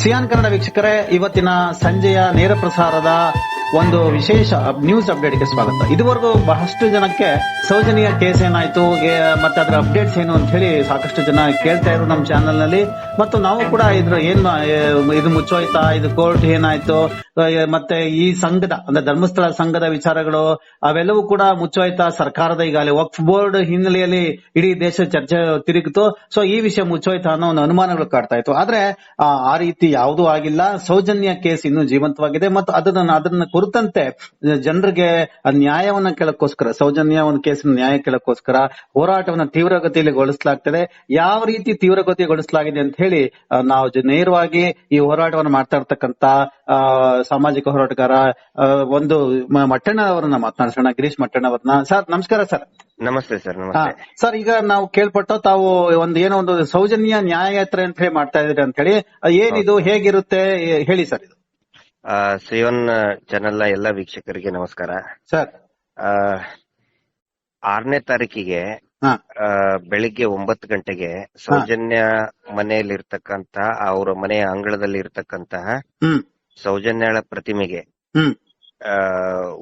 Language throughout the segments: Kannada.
ಸಿಯಾನ್ ಕನ್ನಡ ವೀಕ್ಷಕರೇ, ಇವತ್ತಿನ ಸಂಜೆಯ ನೇರ ಪ್ರಸಾರದ ಒಂದು ವಿಶೇಷ ನ್ಯೂಸ್ ಅಪ್ಡೇಟ್ಗೆ ಸ್ವಾಗತ. ಇದುವರೆಗೂ ಬಹಳಷ್ಟು ಜನಕ್ಕೆ ಸೌಜನ್ಯ ಕೇಸ್ ಏನಾಯ್ತು ಮತ್ತೆ ಅದರ ಅಪ್ಡೇಟ್ಸ್ ಏನು ಅಂತ ಹೇಳಿ ಸಾಕಷ್ಟು ಜನ ಕೇಳ್ತಾ ಇದ್ರು ನಮ್ಮ ಚಾನೆಲ್ನಲ್ಲಿ. ಮತ್ತು ನಾವು ಕೂಡ ಇದ್ರ ಏನ್ ಇದು ಮುಚ್ಚೋಯ್ತಾ ಇದು ಕೋರ್ಟ್ ಏನಾಯ್ತು ಮತ್ತೆ ಈ ಸಂಘದ ಅಂದ್ರೆ ಧರ್ಮಸ್ಥಳ ಸಂಘದ ವಿಚಾರಗಳು ಅವೆಲ್ಲವೂ ಕೂಡ ಮುಚ್ಚೋಯ್ತಾ ಸರ್ಕಾರದ ಈಗಾಗಲೇ ವಕ್ಫ್ ಬೋರ್ಡ್ ಹಿನ್ನೆಲೆಯಲ್ಲಿ ಇಡೀ ದೇಶ ಚರ್ಚೆ ತಿರುಗಿತು. ಸೊ ಈ ವಿಷಯ ಮುಚ್ಚೋಯ್ತಾ ಅನ್ನೋ ಒಂದು ಅನುಮಾನಗಳು ಕಾಡ್ತಾ ಇತ್ತು. ಆದ್ರೆ ಆ, ಆ ರೀತಿ ಯಾವುದೂ ಆಗಿಲ್ಲ. ಸೌಜನ್ಯ ಕೇಸ್ ಇನ್ನೂ ಜೀವಂತವಾಗಿದೆ. ಮತ್ತು ಅದನ್ನ ಅದನ್ನ ಕುರಿತಂತೆ ಜನರಿಗೆ ನ್ಯಾಯವನ್ನ ಕೇಳಕ್ಕೋಸ್ಕರ ಸೌಜನ್ಯ ಒಂದು ಕೇಸಿನ ನ್ಯಾಯ ಕೇಳಕ್ಕೋಸ್ಕರ ಹೋರಾಟವನ್ನ ತೀವ್ರಗತಿಯಲ್ಲಿ ಗೊಳಿಸಲಾಗ್ತದೆ. ಯಾವ ರೀತಿ ತೀವ್ರಗತಿಗೊಳಿಸಲಾಗಿದೆ ಅಂತ ಹೇಳಿ ಆ, ನಾವು ನೇರವಾಗಿ ಈ ಹೋರಾಟವನ್ನು ಮಾಡ್ತಾ ಇರ್ತಕ್ಕಂತ ಸಾಮಾಜಿಕ ಹೋರಾಟಗಾರ ಒಂದು ಮಟ್ಟಣ್ಣ ಅವರನ್ನ ಮಾತನಾಡಿಸೋಣ. ಗಿರೀಶ್ ಮಟ್ಟಣ್ಣ ಅವರನ್ನ. ಸರ್ ನಮಸ್ಕಾರ ಸರ್. ನಮಸ್ತೆ ಸರ್ ಸರ್ ಈಗ ನಾವು ಕೇಳ್ಪಟ್ಟು ತಾವು ಒಂದು ಏನೋ ಒಂದು ಸೌಜನ್ಯ ನ್ಯಾಯಯಾತ್ರೆ ಅಂತ ಹೇಳಿ ಮಾಡ್ತಾ ಇದ್ರಿ ಅಂತ ಹೇಳಿ ಏನಿದು ಹೇಗಿರುತ್ತೆ ಹೇಳಿ ಸರ್ ಇದು. ಆ, ಸಿಯೋನ್ ಚಾನೆಲ್ ಎಲ್ಲ ವೀಕ್ಷಕರಿಗೆ ನಮಸ್ಕಾರ. ಸರ್. ಆರನೇ ತಾರೀಕಿಗೆ ಆ, ಬೆಳಿಗ್ಗೆ ಒಂಬತ್ತು ಗಂಟೆಗೆ ಸೌಜನ್ಯ ಮನೆಯಲ್ಲಿ ಇರ್ತಕ್ಕಂತ ಅವರ ಮನೆಯ ಅಂಗಳದಲ್ಲಿ ಇರ್ತಕ್ಕಂತಹ ಹ್ಮ್. ಸೌಜನ್ಯಳ ಪ್ರತಿಮೆಗೆ ಹ್ಮ್. ಆ,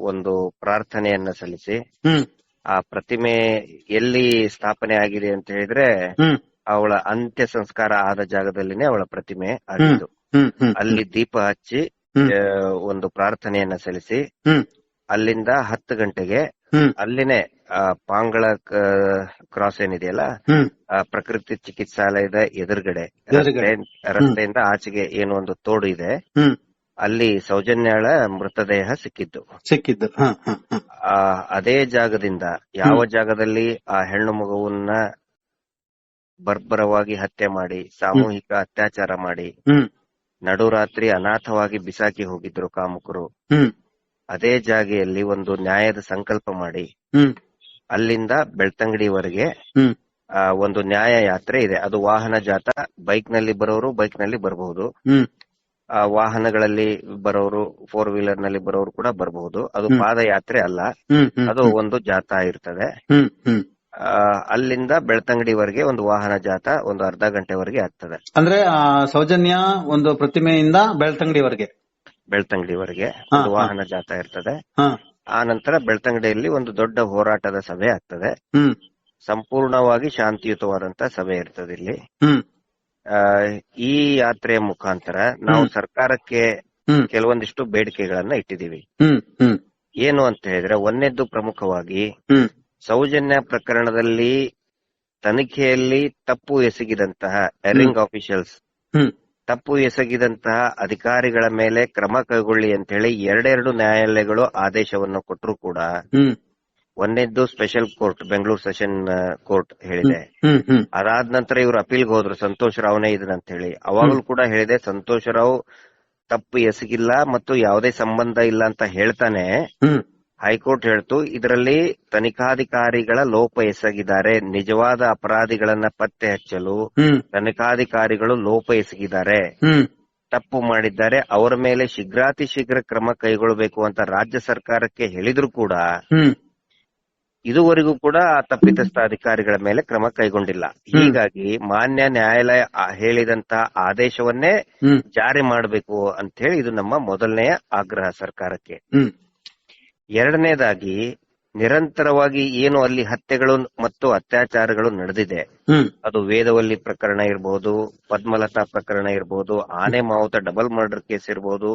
ಒಂದು ಪ್ರಾರ್ಥನೆಯನ್ನ ಸಲ್ಲಿಸಿ ಹ್ಮ್. ಆ ಪ್ರತಿಮೆ ಎಲ್ಲಿ ಸ್ಥಾಪನೆ ಆಗಿದೆ ಅಂತ ಹೇಳಿದ್ರೆ ಹ್ಮ್. ಅವಳ ಅಂತ್ಯ ಸಂಸ್ಕಾರ ಆದ ಜಾಗದಲ್ಲಿನೇ ಅವಳ ಪ್ರತಿಮೆ ಆಗಿದ್ದು ಹ್ಮ್. ಹ್ಮ್. ಅಲ್ಲಿ ದೀಪ ಹಚ್ಚಿ ಆ, ಒಂದು ಪ್ರಾರ್ಥನೆಯನ್ನ ಸಲ್ಲಿಸಿ ಹ್ಮ್. ಅಲ್ಲಿಂದ ಹತ್ತು ಗಂಟೆಗೆ ಅಲ್ಲಿನೇ ಪಾಂಗಳ ಕ್ರಾಸ್ ಏನಿದೆಯಲ್ಲ ಆ, ಪ್ರಕೃತಿ ಚಿಕಿತ್ಸಾಲಯದ ಎದುರುಗಡೆ. ರಸ್ತೆಯಿಂದ ಆಚೆಗೆ ಏನು ಒಂದು ತೋಡು ಇದೆ. ಅಲ್ಲಿ ಸೌಜನ್ಯಾಳ ಮೃತದೇಹ ಸಿಕ್ಕಿದ್ದು. ಸಿಕ್ಕಿದ್ದು. ಅದೇ ಜಾಗದಿಂದ ಯಾವ ಜಾಗದಲ್ಲಿ ಆ ಹೆಣ್ಣು ಮಗುವನ್ನ ಬರ್ಬರವಾಗಿ ಹತ್ಯೆ ಮಾಡಿ ಸಾಮೂಹಿಕ ಅತ್ಯಾಚಾರ ಮಾಡಿ ನಡುರಾತ್ರಿ ಅನಾಥವಾಗಿ ಬಿಸಾಕಿ ಹೋಗಿದ್ರು ಕಾಮುಕರು. ಅದೇ ಜಾಗೆಯಲ್ಲಿ ಒಂದು ನ್ಯಾಯದ ಸಂಕಲ್ಪ ಮಾಡಿ. ಅಲ್ಲಿಂದ ಬೆಳ್ತಂಗಡಿವರೆಗೆ ಒಂದು ನ್ಯಾಯ ಯಾತ್ರೆ ಇದೆ. ಅದು ವಾಹನ ಜಾತ ಬೈಕ್ನಲ್ಲಿ ಬರೋರು ಬೈಕ್ನಲ್ಲಿ ಬರಬಹುದು ವಾಹನಗಳಲ್ಲಿ ಬರೋರು ಫೋರ್ ವೀಲರ್ನಲ್ಲಿ ಬರೋರು ಕೂಡ ಬರಬಹುದು. ಅದು ಪಾದ ಪಾದಯಾತ್ರೆ ಅಲ್ಲ. ಅದು ಒಂದು ಜಾಥಾ ಇರ್ತದೆ. ಅಲ್ಲಿಂದ ಬೆಳ್ತಂಗಡಿವರೆಗೆ ಒಂದು ವಾಹನ ಜಾಥಾ ಒಂದು ಅರ್ಧ ಗಂಟೆವರೆಗೆ ಆಗ್ತದೆ. ಅಂದ್ರೆ ಸೌಜನ್ಯ ಒಂದು ಪ್ರತಿಮೆಯಿಂದ ಬೆಳ್ತಂಗಡಿವರೆಗೆ. ಬೆಳ್ತಂಗಡಿವರೆಗೆ ಒಂದು ವಾಹನ ಜಾಥಾ ಇರ್ತದೆ. ಆ ನಂತರ ಬೆಳ್ತಂಗಡಿಯಲ್ಲಿ ಒಂದು ದೊಡ್ಡ ಹೋರಾಟದ ಸಭೆ ಆಗ್ತದೆ. ಸಂಪೂರ್ಣವಾಗಿ ಶಾಂತಿಯುತವಾದಂತ ಸಭೆ ಇರ್ತದೆ ಇಲ್ಲಿ. ಈ ಯಾತ್ರೆಯ ಮುಖಾಂತರ ನಾವು ಸರ್ಕಾರಕ್ಕೆ ಕೆಲವೊಂದಿಷ್ಟು ಬೇಡಿಕೆಗಳನ್ನ ಇಟ್ಟಿದೀವಿ ಏನು ಅಂತ ಹೇಳಿದ್ರೆ ಒಂದನೇದ್ದು ಪ್ರಮುಖವಾಗಿ ಸೌಜನ್ಯ ಪ್ರಕರಣದಲ್ಲಿ ತನಿಖೆಯಲ್ಲಿ ತಪ್ಪು ಎಸಗಿದಂತಹ ಎರಿಂಗ್ ಆಫೀಷಿಯಲ್ಸ್ ತಪ್ಪು ಎಸಗಿದಂತಹ ಅಧಿಕಾರಿಗಳ ಮೇಲೆ ಕ್ರಮ ಕೈಗೊಳ್ಳಿ ಅಂತ ಹೇಳಿ ಎರಡೆರಡು ನ್ಯಾಯಾಲಯಗಳು ಆದೇಶವನ್ನು ಕೊಟ್ಟರು ಕೂಡ ಒಂದೇದ್ದು special court Bengaluru session court ಹೇಳಿದೆ. ಅದಾದ ನಂತರ ಇವರು ಅಪೀಲ್ಗೆ ಹೋದ್ರು ಸಂತೋಷ್ ರಾವ್ನೇ ಅಂತ ಹೇಳಿ. ಅವಾಗಲೂ ಕೂಡ ಹೇಳಿದೆ ಸಂತೋಷ್ ರಾವ್ ತಪ್ಪು ಎಸಗಿಲ್ಲ ಮತ್ತು ಯಾವುದೇ ಸಂಬಂಧ ಇಲ್ಲ ಅಂತ ಹೇಳ್ತಾನೆ. ಹೈಕೋರ್ಟ್ ಹೇಳ್ತು ಇದರಲ್ಲಿ ತನಿಖಾಧಿಕಾರಿಗಳ ಲೋಪ ಎಸಗಿದ್ದಾರೆ. ನಿಜವಾದ ಅಪರಾಧಿಗಳನ್ನ ಪತ್ತೆ ಹಚ್ಚಲು ತನಿಖಾಧಿಕಾರಿಗಳು ಲೋಪ ಎಸಗಿದ್ದಾರೆ. ತಪ್ಪು ಮಾಡಿದ್ದಾರೆ. ಅವರ ಮೇಲೆ ಶೀಘ್ರಾತಿ ಶೀಘ್ರ ಕ್ರಮ ಕೈಗೊಳ್ಳಬೇಕು ಅಂತ ರಾಜ್ಯ ಸರ್ಕಾರಕ್ಕೆ ಹೇಳಿದ್ರು ಕೂಡ ಇದುವರೆಗೂ ಕೂಡ ಆ ತಪ್ಪಿತಸ್ಥ ಅಧಿಕಾರಿಗಳ ಮೇಲೆ ಕ್ರಮ ಕೈಗೊಂಡಿಲ್ಲ. ಹೀಗಾಗಿ ಮಾನ್ಯ ನ್ಯಾಯಾಲಯ ಹೇಳಿದಂತ ಆದೇಶವನ್ನೇ ಜಾರಿ ಮಾಡಬೇಕು ಅಂತ ಹೇಳಿ ಇದು ನಮ್ಮ ಮೊದಲನೆಯ ಆಗ್ರಹ ಸರ್ಕಾರಕ್ಕೆ. ಎರಡನೇದಾಗಿ ನಿರಂತರವಾಗಿ ಏನು ಅಲ್ಲಿ ಹತ್ಯೆಗಳು ಮತ್ತು ಅತ್ಯಾಚಾರಗಳು ನಡೆದಿದೆ. ಅದು ವೇದವಲ್ಲಿ ಪ್ರಕರಣ ಇರಬಹುದು ಪದ್ಮಲತಾ ಪ್ರಕರಣ ಇರಬಹುದು ಆನೆ ಮಾವುತ ಡಬಲ್ ಮರ್ಡರ್ ಕೇಸ್ ಇರಬಹುದು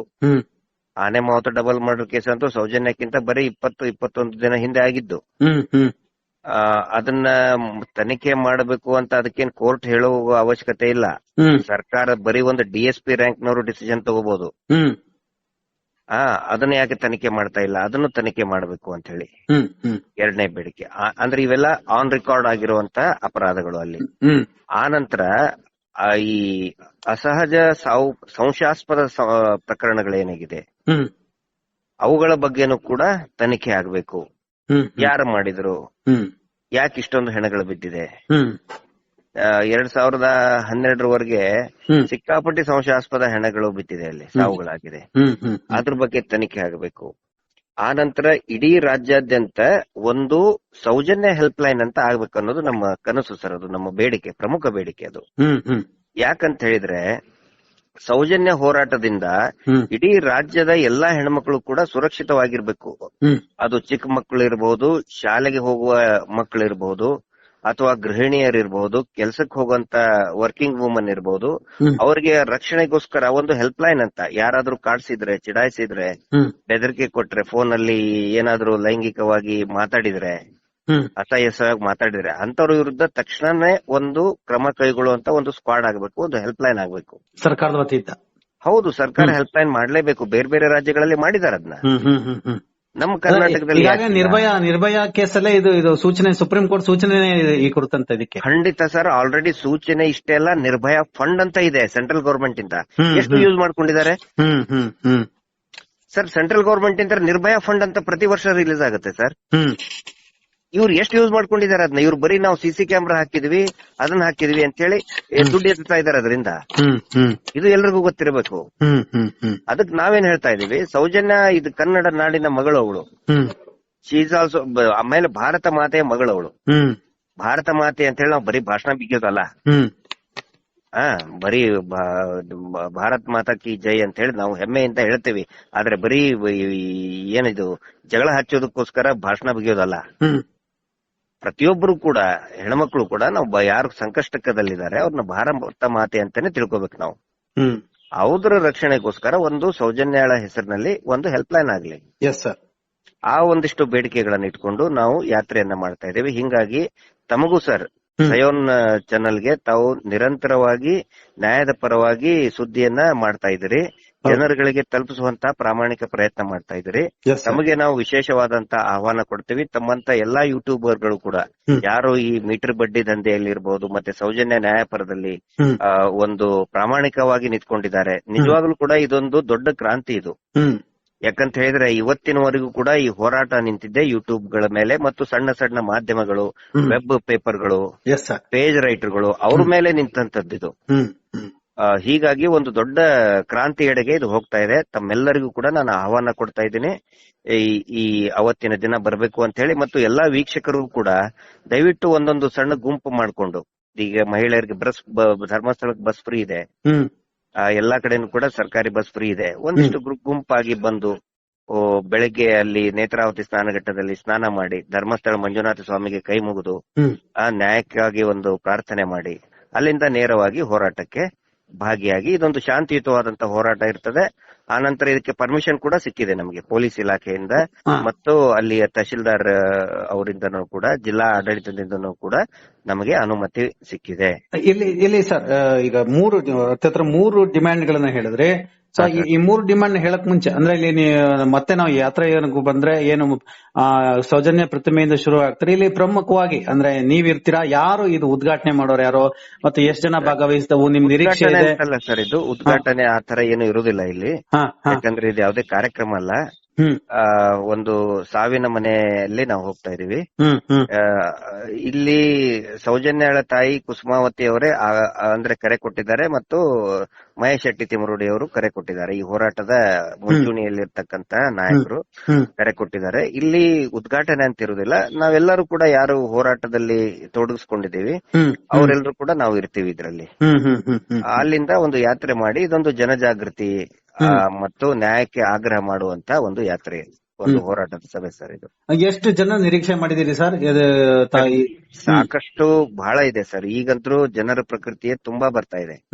ಆನೆ ಮಾವುತ ಡಬಲ್ ಮರ್ಡರ್ ಕೇಸ್ ಅಂತೂ ಸೌಜನ್ಯಕ್ಕಿಂತ ಬರೀ ಇಪ್ಪತ್ತು ಇಪ್ಪತ್ತೊಂದು ದಿನ ಹಿಂದೆ ಆಗಿದ್ದು. ಅದನ್ನ ತನಿಖೆ ಮಾಡಬೇಕು ಅಂತ ಅದಕ್ಕೇನ್ ಕೋರ್ಟ್ ಹೇಳುವ ಅವಶ್ಯಕತೆ ಇಲ್ಲ. ಸರ್ಕಾರ ಬರೀ ಒಂದು ಡಿಎಸ್ಪಿ ರ್ಯಾಂಕ್ನವರು ಡಿಸಿಷನ್ ತಗೋಬಹುದು ಆ ಅದನ್ನ ಯಾಕೆ ತನಿಖೆ ಮಾಡ್ತಾ ಇಲ್ಲ? ಅದನ್ನು ತನಿಖೆ ಮಾಡಬೇಕು ಅಂತ ಹೇಳಿ ಎರಡನೇ ಬೇಡಿಕೆ. ಅಂದ್ರೆ ಇವೆಲ್ಲ ಆನ್ ರೆಕಾರ್ಡ್ ಆಗಿರುವಂತ ಅಪರಾಧಗಳು ಅಲ್ಲಿ. ಆ ನಂತರ ಈ ಅಸಹಜ ಸಾವು ಸಂಶಯಾಸ್ಪದ ಸ- ಪ್ರಕರಣಗಳೇನಾಗಿದೆ? ಅವುಗಳ ಬಗ್ಗೆನೂ ಕೂಡ ತನಿಖೆ ಆಗ್ಬೇಕು. ಯಾರು ಮಾಡಿದ್ರು? ಯಾಕೆ ಇಷ್ಟೊಂದು ಹೆಣಗಳು ಬಿದ್ದಿದೆ? ಎರಡ್ ಸಾವಿರದ ಹನ್ನೆರಡರವರೆಗೆ ಸಿಕ್ಕಾಪಟ್ಟಿ ಸಂಶಯಾಸ್ಪದ ಹೆಣಗಳು ಬಿದ್ದಿದೆ ಅಲ್ಲಿ ಸಾವುಗಳಾಗಿದೆ. ಅದ್ರ ಬಗ್ಗೆ ತನಿಖೆ ಆಗಬೇಕು. ಆ ನಂತರ ಇಡೀ ರಾಜ್ಯಾದ್ಯಂತ ಒಂದು ಸೌಜನ್ಯ ಹೆಲ್ಪ್ ಲೈನ್ ಅಂತ ಆಗ್ಬೇಕು ಅನ್ನೋದು ನಮ್ಮ ಕನಸು ಸರ್ ಅದು ನಮ್ಮ ಬೇಡಿಕೆ ಪ್ರಮುಖ ಬೇಡಿಕೆ ಅದು. ಯಾಕಂತ ಹೇಳಿದ್ರೆ ಸೌಜನ್ಯ ಹೋರಾಟದಿಂದ ಇಡೀ ರಾಜ್ಯದ ಎಲ್ಲಾ ಹೆಣ್ಮಕ್ಳು ಕೂಡ ಸುರಕ್ಷಿತವಾಗಿರ್ಬೇಕು. ಅದು ಚಿಕ್ಕ ಮಕ್ಕಳು ಇರಬಹುದು ಶಾಲೆಗೆ ಹೋಗುವ ಮಕ್ಕಳು ಇರಬಹುದು ಅಥವಾ ಗೃಹಿಣಿಯರ್ ಇರಬಹುದು ಕೆಲ್ಸಕ್ಕೆ ಹೋಗುವಂತ ವರ್ಕಿಂಗ್ ವುಮನ್ ಇರಬಹುದು. ಅವರಿಗೆ ರಕ್ಷಣೆಗೋಸ್ಕರ ಒಂದು ಹೆಲ್ಪ್ ಲೈನ್ ಅಂತ ಯಾರಾದ್ರೂ ಕಾಡ್ಸಿದ್ರೆ ಚಿಡಾಯಿಸಿದ್ರೆ ಬೆದರಿಕೆ ಕೊಟ್ರೆ ಫೋನ್ ಅಲ್ಲಿ ಏನಾದ್ರೂ ಲೈಂಗಿಕವಾಗಿ ಮಾತಾಡಿದ್ರೆ ಅಸಹ್ಯಸವಾಗಿ ಮಾತಾಡಿದ್ರೆ ಅಂತವ್ರ ವಿರುದ್ಧ ತಕ್ಷಣನೇ ಒಂದು ಕ್ರಮ ಕೈಗೊಳ್ಳುವಂತ ಒಂದು ಸ್ಕ್ವಾಡ್ ಆಗ್ಬೇಕು ಒಂದು ಹೆಲ್ಪ್ ಲೈನ್ ಆಗ್ಬೇಕು. ಸರ್ಕಾರದ ವತಿಯಿಂದ. ಹೌದು ಸರ್ಕಾರ ಹೆಲ್ಪ್ ಲೈನ್ ಮಾಡ್ಲೇಬೇಕು ಬೇರೆ ಬೇರೆ ರಾಜ್ಯಗಳಲ್ಲಿ ಮಾಡಿದಾರೆ ಅದನ್ನ ನಮ್ಮ ಕರ್ನಾಟಕದಲ್ಲಿ? ನಿರ್ಭಯ ನಿರ್ಭಯ ಕೇಸಲ್ಲೇ ಇದು ಇದು ಸೂಚನೆ ಸುಪ್ರೀಂ ಕೋರ್ಟ್ ಸೂಚನೆ ಈ ಕುರಿತಂತ ಇದಕ್ಕೆ. ಖಂಡಿತ ಸರ್ ಆಲ್ರೆಡಿ ಸೂಚನೆ ಇಷ್ಟೆಲ್ಲ ನಿರ್ಭಯ ಫಂಡ್ ಅಂತ ಇದೆ ಸೆಂಟ್ರಲ್ ಗವರ್ಮೆಂಟ್ ಇಂದ. ಎಷ್ಟು ಯೂಸ್ ಮಾಡ್ಕೊಂಡಿದ್ದಾರೆ? ಸರ್ ಸೆಂಟ್ರಲ್ ಗವರ್ಮೆಂಟ್ ಇಂದ ನಿರ್ಭಯ ಫಂಡ್ ಅಂತ ಪ್ರತಿ ವರ್ಷ ರಿಲೀಸ್ ಆಗುತ್ತೆ ಸರ್. ಇವ್ರು ಎಷ್ಟು ಯೂಸ್ ಮಾಡ್ಕೊಂಡಿದ್ದಾರೆ ಅದನ್ನ ಇವ್ರು ಬರೀ ನಾವು ಸಿಸಿ ಕ್ಯಾಮ್ರಾ ಹಾಕಿದ್ವಿ ಅದನ್ನ ಹಾಕಿದ್ವಿ ಅಂತ ಹೇಳಿ ದುಡ್ಡು ಎತ್ತಾ ಇದಾರೆ ಅದರಿಂದ. ಇದು ಎಲ್ರಿಗೂ ಗೊತ್ತಿರಬೇಕು. ಅದಕ್ಕೆ ನಾವೇನ್ ಹೇಳ್ತಾ ಇದೀವಿ? ಸೌಜನ್ಯ ಇದು ಕನ್ನಡ ನಾಡಿನ ಮಗಳು ಅವಳು. ಶೀಸ್ ಆಲ್ಸೋ ಆಮೇಲೆ ಭಾರತ ಮಾತೆಯ ಮಗಳು ಅವಳು. ಭಾರತ ಮಾತೆ ಅಂತ ಹೇಳಿ ನಾವು ಬರೀ ಭಾಷಣ ಬಿಗಿಯೋದಲ್ಲ. ಹಾ ಬರೀ ಭಾರತ್ ಮಾತಾ ಕಿ ಜೈ ಅಂತ ಹೇಳಿ ನಾವು ಹೆಮ್ಮೆಯಿಂದ ಹೇಳ್ತೀವಿ. ಆದ್ರೆ ಬರೀ ಏನಿದು ಜಗಳ ಹಚ್ಚೋದಕ್ಕೋಸ್ಕರ ಭಾಷಣ ಬಿಗಿಯೋದಲ್ಲ. ಪ್ರತಿಯೊಬ್ಬರು ಕೂಡ ಹೆಣ್ಮಕ್ಳು ಕೂಡ ನಾವು ಯಾರು ಸಂಕಷ್ಟಕದಲ್ಲಿದ್ದಾರೆ ಅವ್ರನ್ನ ಭಾರತ ಮಾತೆ ಅಂತಾನೆ ತಿಳ್ಕೊಬೇಕು ನಾವು. ಅವರ ರಕ್ಷಣೆಗೋಸ್ಕರ ಒಂದು ಸೌಜನ್ಯಾಳ ಹೆಸರಿನಲ್ಲಿ ಒಂದು ಹೆಲ್ಪ್ ಲೈನ್ ಆಗ್ಲಿ. ಎಸ್ ಸರ್ ಆ ಒಂದಿಷ್ಟು ಬೇಡಿಕೆಗಳನ್ನ ಇಟ್ಕೊಂಡು ನಾವು ಯಾತ್ರೆಯನ್ನ ಮಾಡ್ತಾ ಇದ್ದೇವೆ. ಹಿಂಗಾಗಿ ತಮಗೂ ಸರ್ ಸಯೋನ್ ಚಾನೆಲ್ಗೆ ತಾವು ನಿರಂತರವಾಗಿ ನ್ಯಾಯದ ಪರವಾಗಿ ಸುದ್ದಿಯನ್ನ ಮಾಡ್ತಾ ಇದ್ದೀರಿ. ಜನರುಗಳಿಗೆ ತಲುಪಿಸುವಂತ ಪ್ರಾಮಾಣಿಕ ಪ್ರಯತ್ನ ಮಾಡ್ತಾ ಇದ್ದೀರಿ. ಎಸ್ ತಮಗೆ ನಾವು ವಿಶೇಷವಾದಂತ ಆಹ್ವಾನ ಕೊಡ್ತೀವಿ. ತಮ್ಮಂತ ಎಲ್ಲಾ ಯೂಟ್ಯೂಬರ್ಗಳು ಕೂಡ ಯಾರು ಈ ಮೀಟರ್ ಬಡ್ಡಿ ದಂಧೆಯಲ್ಲಿ ಇರಬಹುದು ಮತ್ತೆ ಸೌಜನ್ಯ ನ್ಯಾಯಪರದಲ್ಲಿ ಒಂದು ಪ್ರಾಮಾಣಿಕವಾಗಿ ನಿಂತ್ಕೊಂಡಿದ್ದಾರೆ. ನಿಜವಾಗ್ಲೂ ಕೂಡ ಇದೊಂದು ದೊಡ್ಡ ಕ್ರಾಂತಿ ಇದು. ಯಾಕಂತ ಹೇಳಿದ್ರೆ ಇವತ್ತಿನವರೆಗೂ ಕೂಡ ಈ ಹೋರಾಟ ನಿಂತಿದ್ದೆ ಯೂಟ್ಯೂಬ್ಗಳ ಮೇಲೆ ಮತ್ತು ಸಣ್ಣ ಸಣ್ಣ ಮಾಧ್ಯಮಗಳು ವೆಬ್ ಪೇಪರ್ಗಳು ಗಳು ಪೇಜ್ ಪೇಜ್ ರೈಟರ್ಗಳು ಅವ್ರ ಮೇಲೆ ನಿಂತಂತದ್ದು ಆ, ಹೀಗಾಗಿ ಒಂದು ದೊಡ್ಡ ಕ್ರಾಂತಿಯೆಡೆಗೆ ಇದು ಹೋಗ್ತಾ ಇದೆ. ತಮ್ಮೆಲ್ಲರಿಗೂ ಕೂಡ ನಾನು ಆಹ್ವಾನ ಕೊಡ್ತಾ ಇದ್ದೀನಿ. ಈ ಈ ಅವತ್ತಿನ ದಿನ ಬರಬೇಕು ಅಂತ ಹೇಳಿ ಮತ್ತು ಎಲ್ಲಾ ವೀಕ್ಷಕರು ಕೂಡ ದಯವಿಟ್ಟು ಒಂದೊಂದು ಸಣ್ಣ ಗುಂಪು ಮಾಡ್ಕೊಂಡು ಈಗ ಮಹಿಳೆಯರಿಗೆ ಬಸ್ ಧರ್ಮಸ್ಥಳಕ್ಕೆ ಬಸ್ ಫ್ರೀ ಇದೆ. ಆ, ಎಲ್ಲಾ ಕಡೆನೂ ಕೂಡ ಸರ್ಕಾರಿ ಬಸ್ ಫ್ರೀ ಇದೆ. ಒಂದಿಷ್ಟು ಗ್ರೂಪ್ ಗುಂಪಾಗಿ ಬಂದು ಓ, ಬೆಳಗ್ಗೆ ಅಲ್ಲಿ ನೇತ್ರಾವತಿ ಸ್ನಾನಘಟ್ಟದಲ್ಲಿ ಸ್ನಾನ ಮಾಡಿ ಧರ್ಮಸ್ಥಳ ಮಂಜುನಾಥ ಸ್ವಾಮಿಗೆ ಕೈ ಮುಗಿದು ಆ ನ್ಯಾಯಕ್ಕಾಗಿ ಒಂದು ಪ್ರಾರ್ಥನೆ ಮಾಡಿ ಅಲ್ಲಿಂದ ನೇರವಾಗಿ ಹೋರಾಟಕ್ಕೆ ಭಾಗಿಯಾಗಿ ಇದೊಂದು ಶಾಂತಿಯುತವಾದಂತ ಹೋರಾಟ ಇರ್ತದೆ. ಆ ನಂತರ ಇದಕ್ಕೆ ಪರ್ಮಿಷನ್ ಕೂಡ ಸಿಕ್ಕಿದೆ ನಮಗೆ ಪೊಲೀಸ್ ಇಲಾಖೆಯಿಂದ. ಮತ್ತು ಅಲ್ಲಿಯ ತಹಶೀಲ್ದಾರ್ ಅವರಿಂದನೂ ಕೂಡ ಜಿಲ್ಲಾ ಆಡಳಿತದಿಂದನೂ ಕೂಡ ನಮಗೆ ಅನುಮತಿ ಸಿಕ್ಕಿದೆ. ಇಲ್ಲಿ ಇಲ್ಲಿ ಸರ್ ಈಗ ಮೂರು ಹತ್ತತ್ರ ಮೂರು ಡಿಮ್ಯಾಂಡ್ ಗಳನ್ನ ಹೇಳಿದ್ರೆ ಸೊ ಈ- ಮೂರ್ ಡಿಮಾಂಡ್ ಹೇಳಕ್ ಮುಂಚೆ ಅಂದ್ರೆ ಇಲ್ಲಿ ಮತ್ತೆ ನಾವು ಯಾತ್ರೆ ಏನಕ್ಕೂ ಬಂದ್ರೆ ಏನು ಆ, ಸೌಜನ್ಯ ಪ್ರತಿಮೆಯಿಂದ ಶುರು ಆಗ್ತಾರೆ. ಇಲ್ಲಿ ಪ್ರಮುಖವಾಗಿ ಅಂದ್ರೆ ನೀವ್ ಇರ್ತೀರಾ ಯಾರು ಇದು ಉದ್ಘಾಟನೆ ಮಾಡೋರು ಯಾರು ಮತ್ತೆ ಎಷ್ಟ್ ಜನ ಭಾಗವಹಿಸ್ತಾವು ನಿಮ್ ನಿರೀಕ್ಷೆ ಇದೆ? ಸರ್ ಇದು. ಉದ್ಘಾಟನೆ ಆ ತರ ಏನು ಇರುವುದಿಲ್ಲ ಇಲ್ಲಿ. ಯಾಕಂದ್ರೆ ಇದು ಯಾವುದೇ ಕಾರ್ಯಕ್ರಮ ಅಲ್ಲ. ಒಂದು ಸಾವಿನ ಮನೆಯಲ್ಲಿ ನಾವು ಹೋಗ್ತಾ ಇದೀವಿ ಇಲ್ಲಿ ಸೌಜನ್ಯಾಳ ತಾಯಿ ಕುಸುಮಾವತಿ ಅವರೇ ಅಂದ್ರೆ ಕರೆ ಕೊಟ್ಟಿದ್ದಾರೆ ಮತ್ತು ಮಹೇಶ್ ಶೆಟ್ಟಿ ತಿಮರುಡಿ ಅವರು ಕರೆ ಕೊಟ್ಟಿದ್ದಾರೆ. ಈ ಹೋರಾಟದ ಮುಂಚೂಣಿಯಲ್ಲಿರ್ತಕ್ಕಂತ ನಾಯಕರು ಕರೆ ಕೊಟ್ಟಿದ್ದಾರೆ. ಇಲ್ಲಿ ಉದ್ಘಾಟನೆ ಅಂತ ಇರುವುದಿಲ್ಲ. ನಾವೆಲ್ಲರೂ ಕೂಡ ಯಾರು ಹೋರಾಟದಲ್ಲಿ ತೊಡಗಿಸ್ಕೊಂಡಿದ್ದೀವಿ. ಹ್ಮ್ ಅವರೆಲ್ಲರೂ ಕೂಡ ನಾವು ಇರ್ತೀವಿ ಇದರಲ್ಲಿ. ಅಲ್ಲಿಂದ ಒಂದು ಯಾತ್ರೆ ಮಾಡಿ ಇದೊಂದು ಜನಜಾಗೃತಿ ಮತ್ತು ನ್ಯಾಯಕ್ಕೆ ಆಗ್ರಹ ಮಾಡುವಂತ ಒಂದು ಯಾತ್ರೆ ಒಂದು ಹೋರಾಟದ ಸಭೆ ಸರ್ ಇದು. ಎಷ್ಟು ಜನ ನಿರೀಕ್ಷೆ ಮಾಡಿದಿರಿ ಸರ್? ಸಾಕಷ್ಟು ಬಹಳ ಇದೆ ಸರ್. ಈಗಂತೂ ಜನರ ಪ್ರಕೃತಿಯೇ ತುಂಬಾ ಬರ್ತಾ ಇದೆ.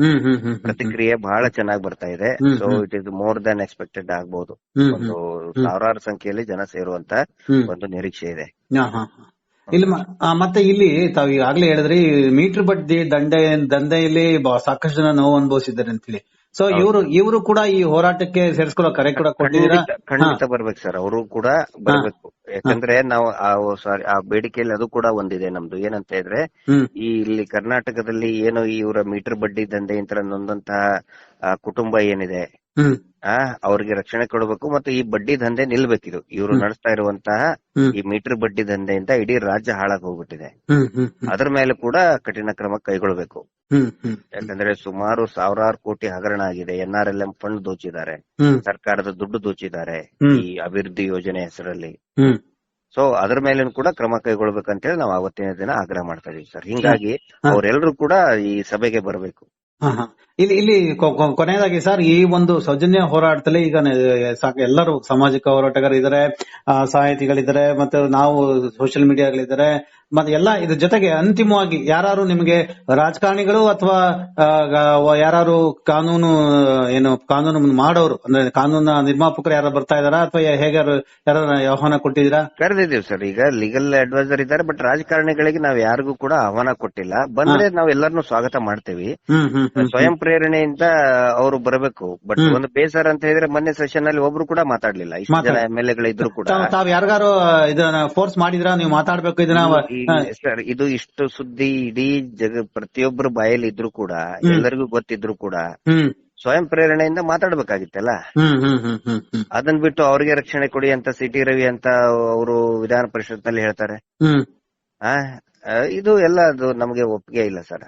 ಪ್ರತಿಕ್ರಿಯೆ ಬಹಳ ಚೆನ್ನಾಗಿ ಬರ್ತಾ ಇದೆ. So it is more than expected ಆಗ್ಬಹುದು ಒಂದು ಸಾವಿರಾರು ಸಂಖ್ಯೆಯಲ್ಲಿ ಜನ ಸೇರುವಂತ ಒಂದು ನಿರೀಕ್ಷೆ ಇದೆ. ಇಲ್ಲಿ ಮತ್ತೆ ಇಲ್ಲಿ ತಾವ್ ಈಗಾಗಲೇ ಹೇಳಿದ್ರಿ ಮೀಟರ್ ಬಡ್ಡಿ ದಂಡೆ ದಂಧೆಯಲ್ಲಿ ಸಾಕಷ್ಟು ಜನ ನೋವು ಅನುಭವಿಸಿದ್ದಾರೆ ಅಂತ ಹೇಳಿ. ಸೊ ಇವರು ಇವರು ಕೂಡ ಈ ಹೋರಾಟಕ್ಕೆ ಸೇರಿಸ್ಕೊಳ್ಳೋ ಕರೆ ಕೂಡ ಕೊಟ್ಟಿದ್ದೀರಾ ಖಂಡಿತ ಬರ್ಬೇಕು ಸರ್ ಅವರು ಕೂಡ ಬರ್ಬೇಕು. ಯಾಕಂದ್ರೆ ನಾವು ಸಾರಿ ಆ ಬೇಡಿಕೆಯಲ್ಲಿ ಅದು ಕೂಡ ಒಂದಿದೆ ನಮ್ದು. ಏನಂತ ಇದ್ರೆ ಈ ಇಲ್ಲಿ ಕರ್ನಾಟಕದಲ್ಲಿ ಏನು ಇವರ ಮೀಟರ್ ಬಡ್ಡಿ ದಂಧೆ ಇಂತ ನೊಂದಂತಹ ಕುಟುಂಬ ಏನಿದೆ ಆ ಅವ್ರಿಗೆ ರಕ್ಷಣೆ ಕೊಡಬೇಕು ಮತ್ತು ಈ ಬಡ್ಡಿ ದಂಧೆ ನಿಲ್ಬೇಕಿದು ಇವರು ನಡೆಸ್ತಾ ಇರುವಂತಹ ಈ ಮೀಟರ್ ಬಡ್ಡಿ ದಂಧೆಯಿಂದ ಇಡೀ ರಾಜ್ಯ ಹಾಳಾಗಿ ಹೋಗ್ಬಿಟ್ಟಿದೆ. ಅದ್ರ ಮೇಲೆ ಕೂಡ ಕಠಿಣ ಕ್ರಮ ಕೈಗೊಳ್ಬೇಕು. ಯಾಕಂದ್ರೆ ಸುಮಾರು ಸಾವಿರಾರು ಕೋಟಿ ಹಗರಣ ಆಗಿದೆ. N R L M fund ದೋಚಿದ್ದಾರೆ. ಸರ್ಕಾರದ ದುಡ್ಡು ದೋಚಿದ್ದಾರೆ ಈ ಅಭಿವೃದ್ಧಿ ಯೋಜನೆ ಹೆಸರಲ್ಲಿ. ಸೊ ಅದ್ರ ಮೇಲೆ ಕೂಡ ಕ್ರಮ ಕೈಗೊಳ್ಬೇಕಂತೇಳಿ ನಾವು ಅವತ್ತಿನ ದಿನ ಆಗ್ರಹ ಮಾಡ್ತಾ ಇದೀವಿ ಸರ್. ಹಿಂಗಾಗಿ ಅವರೆಲ್ಲರೂ ಕೂಡ ಈ ಸಭೆಗೆ ಬರಬೇಕು. ಇಲ್ಲಿ ಇಲ್ಲಿ ಕೊನೆಯದಾಗಿ ಸರ್ ಈ ಒಂದು ಸೌಜನ್ಯ ಹೋರಾಟದಲ್ಲಿ ಈಗ ಎಲ್ಲರೂ ಸಾಮಾಜಿಕ ಹೋರಾಟಗಾರ ಇದ್ದಾರೆ ಆ, ಸಾಹಿತಿಗಳಿದ್ದಾರೆ ಮತ್ತೆ ನಾವು ಸೋಷಿಯಲ್ ಮೀಡಿಯಾಗಳಿದ್ದಾರೆ ಮತ್ತೆ ಎಲ್ಲ ಇದ್ರ ಜೊತೆಗೆ ಅಂತಿಮವಾಗಿ ಯಾರು ನಿಮಗೆ ರಾಜಕಾರಣಿಗಳು ಅಥವಾ ಯಾರು ಕಾನೂನು ಏನು ಕಾನೂನು ಮಾಡೋರು ಅಂದ್ರೆ ಕಾನೂನ ನಿರ್ಮಾಪಕರು ಯಾರು ಬರ್ತಾ ಇದಾರಾ ಅಥವಾ ಹೇಗಾರು ಯಾರು ಆಹ್ವಾನ ಕೊಟ್ಟಿದ್ದೀರಾ ಕರೆದಿದ್ದೀವಿ ಸರ್ ಈಗ ಲೀಗಲ್ ಅಡ್ವೈಸರ್ ಇದ್ದಾರೆ ಬಟ್ ರಾಜಕಾರಣಿಗಳಿಗೆ ನಾವು ಯಾರಿಗೂ ಕೂಡ ಆಹ್ವಾನ ಕೊಟ್ಟಿಲ್ಲ. ಬಂದ್ರೆ ನಾವು ಎಲ್ಲರನ್ನೂ ಸ್ವಾಗತ ಮಾಡ್ತೇವಿ. ಸ್ವಯಂ ಪ್ರೇರಣೆಯಿಂದ ಅವರು ಬರಬೇಕು. ಬಟ್ ಒಂದು ಬೇಸರ ಅಂತ ಹೇಳಿದ್ರೆ ಮೊನ್ನೆ ಸೆಷನ್ ಅಲ್ಲಿ ಒಬ್ರು ಕೂಡ ಮಾತಾಡ್ಲಿಲ್ಲ. ಇಷ್ಟು ಜನ ಎಂ ಎಲ್ ಎಗಳಿದ್ರು ಕೂಡ. ತಾವ್- ಯಾರಿಗಾರು ಇದನ್ನ ಫೋರ್ಸ್ ಮಾಡಿದ್ರ? ನೀವು ಮಾತಾಡ್ಬೇಕು ಇದನ್ನ ಸರ್ ಇದು ಇಷ್ಟು ಸುದ್ದಿ ಇಡೀ ಜಗ ಪ್ರತಿಯೊಬ್ಬರು ಬಾಯಲ್ಲಿ ಇದ್ರು ಕೂಡ ಎಲ್ಲರಿಗೂ ಗೊತ್ತಿದ್ರು ಕೂಡ ಸ್ವಯಂ ಪ್ರೇರಣೆಯಿಂದ ಮಾತಾಡ್ಬೇಕಾಗಿತ್ತಲ್ಲ? ಅದನ್ ಬಿಟ್ಟು ಅವ್ರಿಗೆ ರಕ್ಷಣೆ ಕೊಡಿ ಅಂತ ಸಿಟಿ ರವಿ ಅಂತ ಅವರು ವಿಧಾನ ಪರಿಷತ್ನಲ್ಲಿ ಹೇಳ್ತಾರೆ ಇದು ಎಲ್ಲ ಅದು ನಮಗೆ ಒಪ್ಪಿಗೆ ಇಲ್ಲ ಸರ್.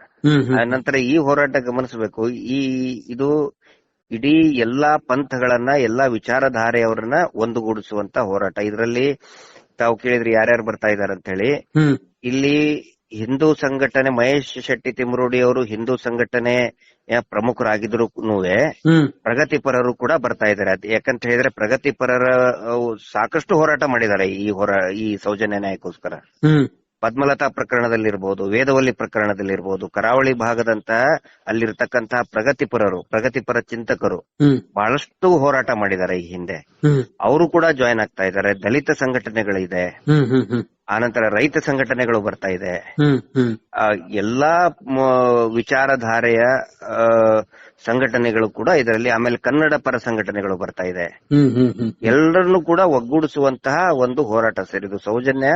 ನಂತರ ಈ ಹೋರಾಟ ಗಮನಿಸಬೇಕು. ಈ ಇದು ಇಡೀ ಎಲ್ಲಾ ಪಂಥಗಳನ್ನ ಎಲ್ಲಾ ವಿಚಾರಧಾರೆಯವರನ್ನ ಒಂದುಗೂಡಿಸುವಂತ ಹೋರಾಟ. ಇದರಲ್ಲಿ ತಾವು ಕೇಳಿದ್ರೆ ಯಾರ್ಯಾರು ಬರ್ತಾ ಇದಾರೆ ಅಂತ ಹೇಳಿ ಇಲ್ಲಿ ಹಿಂದೂ ಸಂಘಟನೆ ಮಹೇಶ್ ಶೆಟ್ಟಿ ತಿಮರೋಡಿ ಅವರು ಹಿಂದೂ ಸಂಘಟನೆ ಪ್ರಮುಖರಾಗಿದ್ರು ಪ್ರಗತಿಪರರು ಕೂಡ ಬರ್ತಾ ಇದಾರೆ. ಯಾಕಂತ ಹೇಳಿದ್ರೆ ಪ್ರಗತಿಪರರ ಸಾಕಷ್ಟು ಹೋರಾಟ ಮಾಡಿದ್ದಾರೆ ಈ ಹೋರಾ ಈ ಸೌಜನ್ಯ ನ್ಯಾಯಕ್ಕೋಸ್ಕರ ಪದ್ಮಲತಾ ಪ್ರಕರಣದಲ್ಲಿರ್ಬೋದು ವೇದವಲ್ಲಿ ಪ್ರಕರಣದಲ್ಲಿರ್ಬೋದು ಕರಾವಳಿ ಭಾಗದಂತ ಅಲ್ಲಿರ್ತಕ್ಕಂತಹ ಪ್ರಗತಿಪರರು ಪ್ರಗತಿಪರ ಚಿಂತಕರು ಬಹಳಷ್ಟು ಹೋರಾಟ ಮಾಡಿದ್ದಾರೆ ಈ ಹಿಂದೆ. ಅವರು ಕೂಡ ಜಾಯಿನ್ ಆಗ್ತಾ ಇದ್ದಾರೆ. ದಲಿತ ಸಂಘಟನೆಗಳಿದೆ. ಆನಂತರ ರೈತ ಸಂಘಟನೆಗಳು ಬರ್ತಾ ಇದೆ. ಎಲ್ಲಾ ವಿಚಾರಧಾರೆಯ ಸಂಘಟನೆಗಳು ಕೂಡ ಇದರಲ್ಲಿ ಆಮೇಲೆ ಕನ್ನಡ ಪರ ಸಂಘಟನೆಗಳು ಬರ್ತಾ ಇದೆ. ಎಲ್ಲರನ್ನು ಕೂಡ ಒಗ್ಗೂಡಿಸುವಂತಹ ಒಂದು ಹೋರಾಟ ಸರ್. ಇದು ಸೌಜನ್ಯ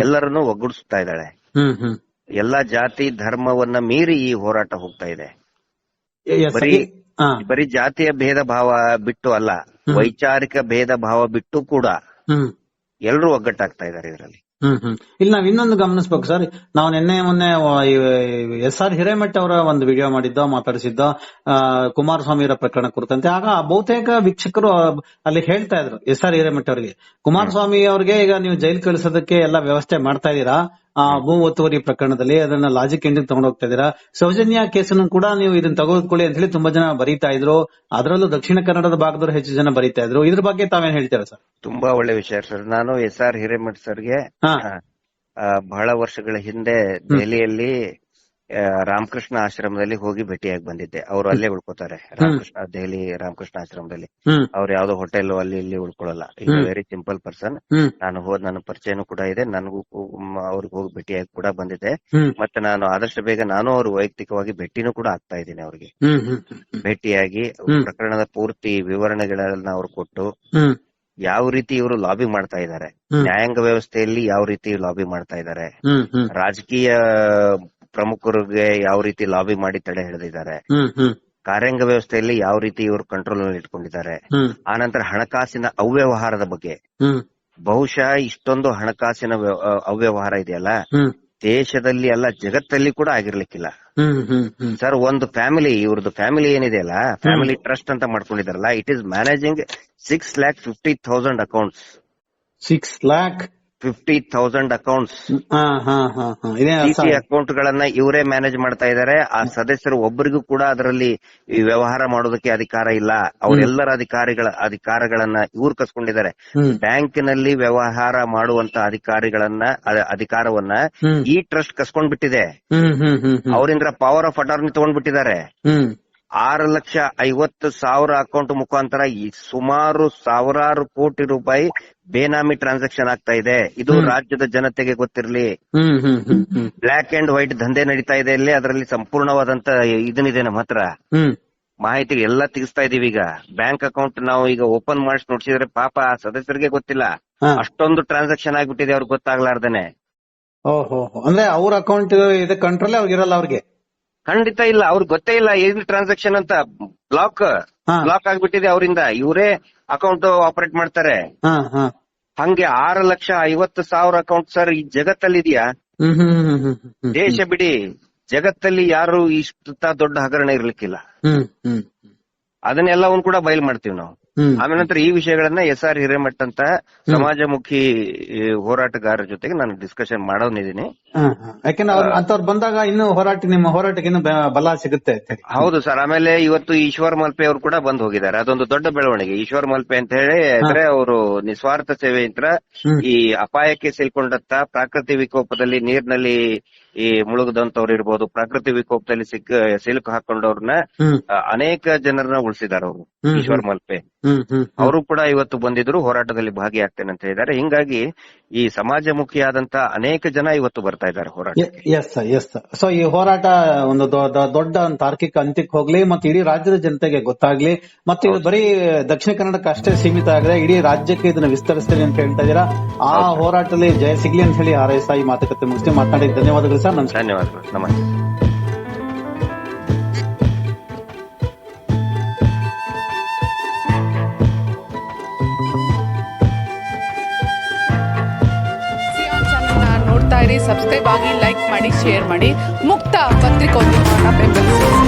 ಎಲ್ಲರನ್ನು ಒಗ್ಗೂಡಿಸ್ತಾ ಇದ್ದಾಳೆ. ಎಲ್ಲಾ ಜಾತಿ ಧರ್ಮವನ್ನ ಮೀರಿ ಈ ಹೋರಾಟ ಹೋಗ್ತಾ ಇದೆ. ಬರೀ ಬರೀ ಜಾತಿಯ ಭೇದ ಭಾವ ಬಿಟ್ಟು ಅಲ್ಲ ವೈಚಾರಿಕ ಭೇದ ಭಾವ ಬಿಟ್ಟು ಕೂಡ ಎಲ್ಲರೂ ಒಗ್ಗಟ್ಟಾಗ್ತಾ ಇದ್ದಾರೆ ಇದರಲ್ಲಿ. ಹ್ಮ್ ಇಲ್ಲಿ ನಾವ್ ಇನ್ನೊಂದು ಗಮನಿಸ್ಬೇಕು, ಸರ್. ನಾವು ನಿನ್ನೆ ಮೊನ್ನೆ ಎಸ್ ಆರ್ ಹಿರೇಮಠ್ ಅವರ ಒಂದು ವಿಡಿಯೋ ಮಾಡಿದ್ದೋ, ಮಾತಾಡಿಸಿದ್ದೋ ಸ್ವಾಮಿ ಕುಮಾರಸ್ವಾಮಿಯವರ ಪ್ರಕರಣ ಕುರಿತಂತೆ. ಆಗ ಬಹುತೇಕ ವೀಕ್ಷಕರು ಅಲ್ಲಿ ಹೇಳ್ತಾ ಇದ್ರು, ಎಸ್ ಆರ್ ಹಿರೇಮಠ್ ಅವರಿಗೆ. ಕುಮಾರಸ್ವಾಮಿ ಅವರಿಗೆ ಈಗ ನೀವು ಜೈಲ್ ಕಳಿಸೋದಕ್ಕೆ ಎಲ್ಲ ವ್ಯವಸ್ಥೆ ಮಾಡ್ತಾ ಇದ್ದೀರಾ? ಆ ಭೂ ಒತ್ತುವರಿ ಪ್ರಕರಣದಲ್ಲಿ ಅದನ್ನ ಲಾಜಿಕ್ ಎಂಡಿಗೆ ತಗೊಂಡು ಹೋಗ್ತಾ ಇದ್ದೀರಾ? ಸೌಜನ್ಯ ಕೇಸನ್ನು ಕೂಡ ನೀವು ಇದನ್ನ ತಗೊಳ್ಕೊಳ್ಳಿ ಅಂತ ಹೇಳಿ ತುಂಬಾ ಜನ ಬರೀತಾ ಇದ್ರು. ಅದರಲ್ಲೂ ದಕ್ಷಿಣ ಕನ್ನಡದ ಭಾಗದವರು ಹೆಚ್ಚು ಜನ ಬರೀತಾ ಇದ್ರು. ಇದ್ರ ಬಗ್ಗೆ ತಾವೇನ್ ಹೇಳ್ತೀರಾ ಸರ್? ತುಂಬಾ ಒಳ್ಳೆ ವಿಷಯ ಸರ್. ನಾನು ಎಸ್ ಆರ್ ಹಿರೇಮಠ್ ಸರ್ಗೆ ಹಾ. ಬಹಳ ವರ್ಷಗಳ ಹಿಂದೆ ದೆಹಲಿಯಲ್ಲಿ ರಾಮಕೃಷ್ಣ ಆಶ್ರಮದಲ್ಲಿ ಹೋಗಿ ಭೇಟಿಯಾಗಿ ಬಂದಿದ್ದೆ. ಅವರು ಅಲ್ಲೇ ಉಳ್ಕೋತಾರೆ. ರಾಮಕೃಷ್ಣ ದೆಹಲಿ ರಾಮಕೃಷ್ಣ ಆಶ್ರಮದಲ್ಲಿ. ಅವ್ರು ಯಾವ್ದೋ ಹೋಟೆಲ್ ಅಲ್ಲಿ ಇಲ್ಲಿ ಉಳ್ಕೊಳ್ಳಲ್ಲ. ಈಗ ವೆರಿ ಸಿಂಪಲ್ ಪರ್ಸನ್ ನಾನು ಹೋದ್ ನನ್ನ ಪರಿಚಯನೂ ಕೂಡ ಇದೆ. ನನಗೂ ಅವ್ರಿಗೆ ಹೋಗಿ ಭೇಟಿಯಾಗಿ ಕೂಡ ಬಂದಿದ್ದೆ. ಮತ್ತೆ ನಾನು ಆದಷ್ಟು ಬೇಗ ನಾನು ಅವ್ರು ವೈಯಕ್ತಿಕವಾಗಿ ಭೇಟಿನೂ ಕೂಡ ಆಗ್ತಾ ಇದ್ದೀನಿ ಅವ್ರಿಗೆ. ಭೇಟಿಯಾಗಿ ಪ್ರಕರಣದ ಪೂರ್ತಿ ವಿವರಣೆಗಳನ್ನ ಅವ್ರು ಕೊಟ್ಟು ಯಾವ ರೀತಿ ಇವರು ಲಾಬಿ ಮಾಡ್ತಾ ಇದ್ದಾರೆ. ನ್ಯಾಯಾಂಗ ವ್ಯವಸ್ಥೆಯಲ್ಲಿ ಯಾವ ರೀತಿ ಲಾಬಿ ಮಾಡ್ತಾ ಇದ್ದಾರೆ. ರಾಜಕೀಯ ಪ್ರಮುಖರಿಗೆ ಯಾವ ರೀತಿ ಲಾಬಿ ಮಾಡಿ ತಡೆ ಹಿಡಿದಿದ್ದಾರೆ. ಕಾರ್ಯಾಂಗ ವ್ಯವಸ್ಥೆಯಲ್ಲಿ ಯಾವ ರೀತಿ ಇವರು ಕಂಟ್ರೋಲ್ನಲ್ಲಿ ಇಟ್ಕೊಂಡಿದ್ದಾರೆ ಆನಂತರ ಹಣಕಾಸಿನ ಅವ್ಯವಹಾರದ ಬಗ್ಗೆ. ಬಹುಶಃ ಇಷ್ಟೊಂದು ಹಣಕಾಸಿನ ಅವ್ಯವಹಾರ ಇದೆಯಲ್ಲ? ದೇಶದಲ್ಲಿ ಅಲ್ಲ ಜಗತ್ತಲ್ಲಿ ಕೂಡ ಆಗಿರ್ಲಿಕ್ಕಿಲ್ಲ. ಸರ್ ಒಂದು ಫ್ಯಾಮಿಲಿ ಇವ್ರದ್ದು ಫ್ಯಾಮಿಲಿ ಏನಿದೆಯಲ್ಲ ಫ್ಯಾಮಿಲಿ ಟ್ರಸ್ಟ್ ಅಂತ ಮಾಡ್ಕೊಂಡಿದಾರಲ್ಲ it is managing six lakh fifty thousand accounts six lakh fifty thousand accounts CC account ಗಳನ್ನ ಇವರೇ ಮ್ಯಾನೇಜ್ ಮಾಡ್ತಾ ಇದ್ದಾರೆ ಆ ಸದಸ್ಯರು ಒಬ್ಬರಿಗೂ ಕೂಡ ಅದರಲ್ಲಿ ವ್ಯವಹಾರ ಮಾಡೋದಕ್ಕೆ ಅಧಿಕಾರ ಇಲ್ಲ. ಅವರೆಲ್ಲರ ಅಧಿಕಾರಿಗಳ ಅಧಿಕಾರಗಳನ್ನ ಇವ್ರು ಕಸ್ಕೊಂಡಿದ್ದಾರೆ ಬ್ಯಾಂಕ್ ಬ್ಯಾಂಕಿನಲ್ಲಿ ವ್ಯವಹಾರ ಮಾಡುವಂತ ಅಧಿಕಾರಿಗಳನ್ನ ಅಧಿಕಾರವನ್ನ ಈ ಟ್ರಸ್ಟ್ ಕಸ್ಕೊಂಡ್ಬಿಟ್ಟಿದೆ. ಅವರಿಂದ ಪವರ್ ಆಫ್ ಅಟಾರ್ನಿ ತಗೊಂಡ್ಬಿಟ್ಟಿದ್ದಾರೆ. ಆರು ಲಕ್ಷ ಐವತ್ತು ಸಾವಿರ ಅಕೌಂಟ್ ಮುಖಾಂತರ ಈ ಸುಮಾರು ಸಾವಿರಾರು ಕೋಟಿ ರೂಪಾಯಿ ಬೇನಾಮಿ ಟ್ರಾನ್ಸಾಕ್ಷನ್ ಆಗ್ತಾ ಇದೆ. ಇದು ರಾಜ್ಯದ ಜನತೆಗೆ ಗೊತ್ತಿರಲಿ. ಬ್ಲಾಕ್ ಅಂಡ್ ವೈಟ್ ದಂಧೆ ನಡೀತಾ ಇದೆ. ಇಲ್ಲಿ ಅದರಲ್ಲಿ ಸಂಪೂರ್ಣವಾದಂತ ಇದನ್ನಿದೆ ನಮ್ಮ ಹತ್ರ. ಮಾಹಿತಿ ಎಲ್ಲ ತೆಗಿಸ್ತಾ ಇದೀವಿ ಈಗ. ಬ್ಯಾಂಕ್ ಅಕೌಂಟ್ ನಾವು ಈಗ ಓಪನ್ ಮಾಡಿಸಿ ನೋಡಿಸಿದ್ರೆ ಪಾಪ ಆ ಸದಸ್ಯರಿಗೆ ಗೊತ್ತಿಲ್ಲ. ಅಷ್ಟೊಂದು ಟ್ರಾನ್ಸಾಕ್ಷನ್ ಆಗಿಬಿಟ್ಟಿದೆ ಅವ್ರಿಗೆ ಗೊತ್ತಾಗ್ಲಾರ್ದೇನೆ. ಓಹೋ ಅಂದ್ರೆ ಅವ್ರ ಅಕೌಂಟ್ ಇದೆ ಕಂಟ್ರೋಲ್ ಅವ್ರಿಗೆ ಇರಲ್ಲ ಅವ್ರಿಗೆ? ಖಂಡಿತ ಇಲ್ಲ ಅವ್ರಿಗೆ ಗೊತ್ತೇ ಇಲ್ಲ ಏನ್ ಟ್ರಾನ್ಸಾಕ್ಷನ್ ಅಂತ. ಬ್ಲಾಕ್ ಹಾ. ಬ್ಲಾಕ್ ಆಗ್ಬಿಟ್ಟಿದೆ ಅವರಿಂದ. ಇವರೇ ಅಕೌಂಟ್ ಆಪರೇಟ್ ಮಾಡ್ತಾರೆ. ಹಾ ಹಾ. ಹಂಗೆ ಆರು ಲಕ್ಷ ಐವತ್ತು ಸಾವಿರ ಅಕೌಂಟ್ ಸರ್ ಈ ಜಗತ್ತಲ್ಲಿ ಇದೆಯಾ ಹ್ಮ್ ಹ್ಮ್ ಹ್ಮ್ ಹ್ಮ್ ಹ್ಮ್. ದೇಶ ಬಿಡಿ ಜಗತ್ತಲ್ಲಿ ಯಾರು ಇಷ್ಟ ದೊಡ್ಡ ಹಗರಣ ಇರ್ಲಿಕ್ಕಿಲ್ಲ. ಹ್ಮ್ ಹ್ಮ್. ಅದನ್ನೆಲ್ಲವನ್ನು ಕೂಡ ಬಯಲ್ ಮಾಡ್ತೀವಿ ನಾವು. ಆಮೇಲೆ ನಂತರ ಈ ವಿಷಯಗಳನ್ನ ಎಸ್ ಆರ್ ಹಿರೇಮಠ್ ಅಂತ ಸಮಾಜಮುಖಿ ಹೋರಾಟಗಾರರ ಜೊತೆಗೆ ನಾನು ಡಿಸ್ಕಷನ್ ಮಾಡೋನಿದ್ದೀನಿ. ಯಾಕೆಂದ್ರೆ ಅವ್ರು ಅಂತವ್ರು ಬಂದಾಗ ಇನ್ನು ಹೋರಾಟ ನಿಮ್ಮ ಹೋರಾಟಕ್ಕೆ ಇನ್ನು ಬಲ ಸಿಗುತ್ತೆ ಹೌದು ಸರ್. ಆಮೇಲೆ ಇವತ್ತು ಈಶ್ವರ್ ಮಲ್ಪೆ ಅವರು ಕೂಡ ಬಂದ್ ಹೋಗಿದ್ದಾರೆ. ಅದೊಂದು ದೊಡ್ಡ ಬೆಳವಣಿಗೆ. ಈಶ್ವರ್ ಮಲ್ಪೆ ಅಂತ ಹೇಳಿ ಅಂದ್ರೆ ಅವರು ನಿಸ್ವಾರ್ಥ ಸೇವೆಯಿಂದ. ಈ ಅಪಾಯಕ್ಕೆ ಸಿಲ್ಕೊಂಡಂತ ಪ್ರಾಕೃತಿಕ ವಿಕೋಪದಲ್ಲಿ ನೀರಿನಲ್ಲಿ ಈ ಮುಳುಗದಂತವ್ರು ಇರ್ಬೋದು ಪ್ರಕೃತಿ ವಿಕೋಪದಲ್ಲಿ ಸಿಕ್ಕ ಸಿಲುಕು ಹಾಕೊಂಡವ್ರನ್ನ ಅನೇಕ ಜನರನ್ನ ಉಳಿಸಿದಾರ ಅವರು ಈಶ್ವರ್ ಮಲ್ಪೆ. ಅವರು ಕೂಡ ಇವತ್ತು ಬಂದಿದ್ರು ಹೋರಾಟದಲ್ಲಿ ಭಾಗಿಯಾಗ್ತೇನೆ ಅಂತ ಹೇಳಿದ್ದಾರೆ. ಹಿಂಗಾಗಿ ಈ ಸಮಾಜಮುಖಿಯಾದಂತ ಅನೇಕ ಜನ ಇವತ್ತು ಬರ್ತಾ ಇದ್ದಾರೆ ಹೋರಾಟ ಎಸ್ ಎಸ್ ಸೊ ಈ ಹೋರಾಟ ಒಂದು ದೊಡ್ಡ ತಾರ್ಕಿಕ ಅಂತ್ಯಕ್ಕೆ ಹೋಗ್ಲಿ ಮತ್ತೆ ಇಡೀ ರಾಜ್ಯದ ಜನತೆಗೆ ಗೊತ್ತಾಗ್ಲಿ ಮತ್ತೆ ಇದು ಬರೀ ದಕ್ಷಿಣ ಕನ್ನಡಕ್ಕೆ ಅಷ್ಟೇ ಸೀಮಿತ ಆಗದೆ ಇಡೀ ರಾಜ್ಯಕ್ಕೆ ಇದನ್ನ ವಿಸ್ತರಿಸ್ತೇನೆ ಅಂತ ಹೇಳ್ತಾ ಇದೀರಾ ಆ ಹೋರಾಟದಲ್ಲಿ ಜಯ ಸಿಗ್ಲಿ ಅಂತ ಹೇಳಿ ಆರ್ ಎಸ್ ಐ ಮಾತುಕತೆ ಮುಗಿಸಿ ಮಾತನಾಡಿ ಧನ್ಯವಾದಗಳು ಸರ್ ನಮಸ್ಕಾರ ಧನ್ಯವಾದಗಳು. ನಮಸ್ತೆ. ನೋಡ್ತಾ ಇರಿ ಸಬ್ಸ್ಕ್ರೈಬ್ ಆಗಿ ಲೈಕ್ ಮಾಡಿ ಶೇರ್ ಮಾಡಿ. ಮುಕ್ತ ಪತ್ರಿಕೋದ್ಯಮವನ್ನು ಬೆಂಬಲಿಸಿ.